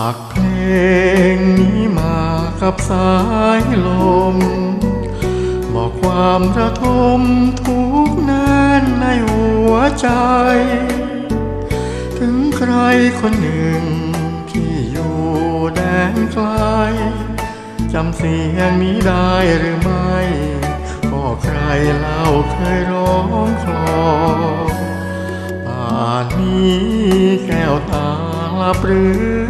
ากเพลงนี้มากับสายลม บอกความระทมทุกน่นในหัวใจ ถึงใครคนหนึ่งที่อยู่แดนไกลจำเสียงนี้ได้หรือไม่ก็ใครเล่าเคยร้องคลอป่านนี้แก้วตาลับหรือ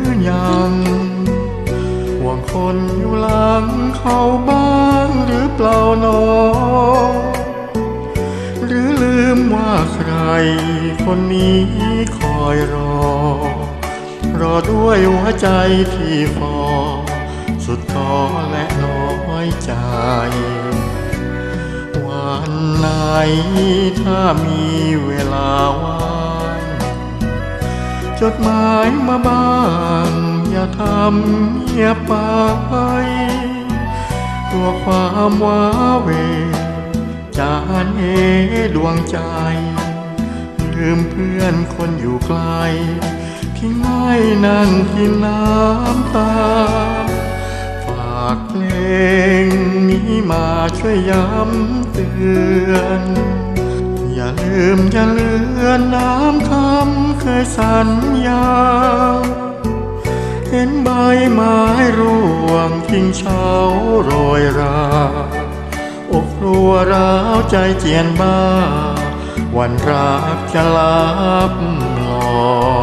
คนอยู่หลังเขาบ้างหรือเปล่าหนอหรือลืมว่าใคร คนนี้คอยรอ รอด้วยหัวใจที่ฟอสุดท้อและน้อยใจ วันไหนถ้ามีเวลาว่างจดหมายมาบ้าง อย่าทำเงียบไปกลัวความว้าเวจานเอดวงใจ ลืมเพื่อนคนอยู่ไกลที่ไม่นั่งกินน้ำตา ฝากเพลงนี้มาช่วยย้ำเตือน อย่าลืมอย่าเลือนน้ำคำเคยสัญญา นใบไม้ร่วงทิ้งเช้าโรยราอกครัวร้าวใจเจียนบ้า วันรักจะลับลอ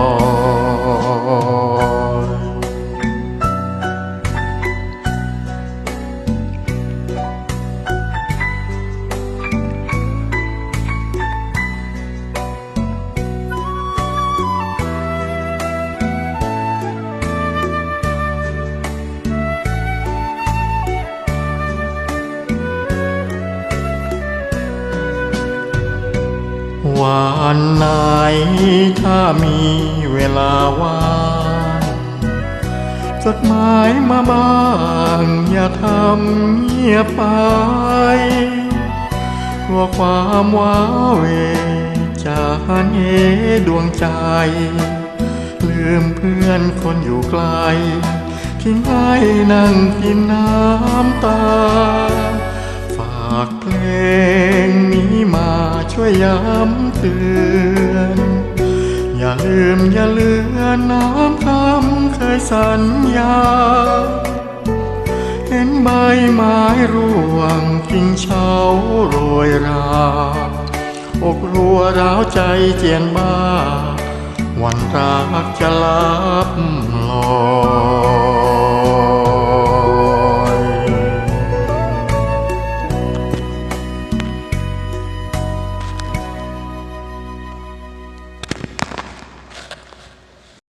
วันไหนถ้ามีเวลาว่างจดหมายมาบ้างอย่าทำเงียบไปกลัวความว้าเหวจะหันเหดวงใจ ลืมเพื่อนคนอยู่ไกลทิ้งให้นั่งกินน้ำตา ฝากเพลงนี้มาช่วยย้ำ เตือน อย่าลืมอย่าเลือนน้ำคำเคยสัญญา เห็นใบไม้ร่วงกิ่งเช้าโรยรา อกรัวร้าวใจเจียนบ้า วันรักจะลับลอย